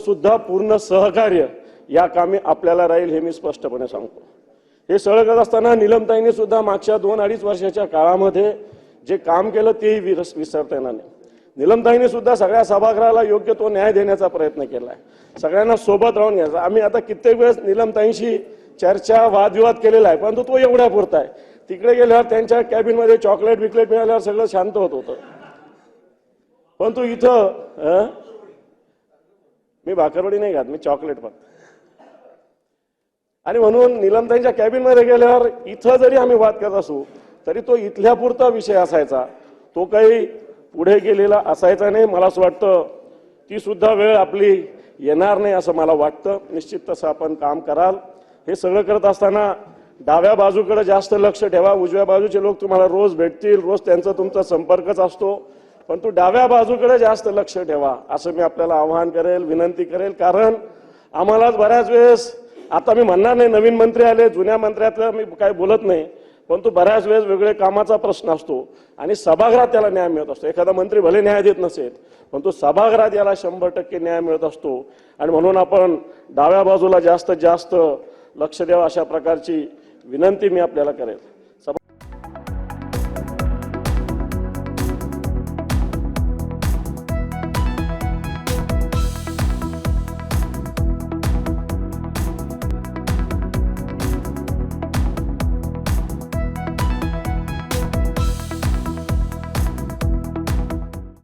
सुद्धा पूर्ण सहकार्य या कामी आपल्याला राहील हे मी स्पष्टपणे सांगतो. हे सगळं करत असताना निलमताईंनी सुद्धा मागच्या दोन अडीच वर्षाच्या काळामध्ये जे काम केलं तेही विरस विसरता येणार नाही. निलमताईंनी सुद्धा सगळ्या सभागृहाला योग्य तो न्याय देण्याचा प्रयत्न केला आहे सगळ्यांना सोबत राहून घ्यायचा. आम्ही आता कित्येक वेळेस निलमताईंशी चर्चा वादविवाद केलेला आहे परंतु तो एवढ्या पुरता आहे. तिकडे गेल्यावर त्यांच्या कॅबिनमध्ये चॉकलेट बिकलेट मिळाल्यावर सगळं शांत होत होतं. परंतु इथं मी भाकरवडी नाही घात मी चॉकलेट पण आणि म्हणून निलमताईंच्या कॅबिनमध्ये गेल्यावर इथं जरी आम्ही वाद करत असू तरी तो इथल्या पुरता विषय असायचा. तो काही पुढे गेलेला असायचा नाही. मला असं वाटतं ती सुद्धा वेळ आपली येणार नाही असं मला वाटतं. निश्चित तसं आपण काम कराल. हे सगळं करत असताना डाव्या बाजूकडे जास्त लक्ष ठेवा. उजव्या बाजूचे लोक तुम्हाला रोज भेटतील. रोज त्यांचा तुमचा संपर्कच असतो. पण तू डाव्या बाजूकडे जास्त लक्ष ठेवा असं मी आपल्याला आवाहन करेल विनंती करेल. कारण आम्हालाच बऱ्याच वेळेस आता मी म्हणणार नाही नवीन मंत्री आले जुन्या मंत्र्यातलं मी काही बोलत नाही परंतु बऱ्याच वेळेस वेगळे कामाचा प्रश्न असतो आणि सभागृहात त्याला न्याय मिळत असतो. एखादा मंत्री भले न्याय देत नसेल परंतु सभागृहात याला शंभर टक्के न्याय मिळत असतो. आणि म्हणून आपण डाव्या बाजूला जास्त जास्त लक्ष द्यावं अशा प्रकारची विनंती मी आपल्याला करेल.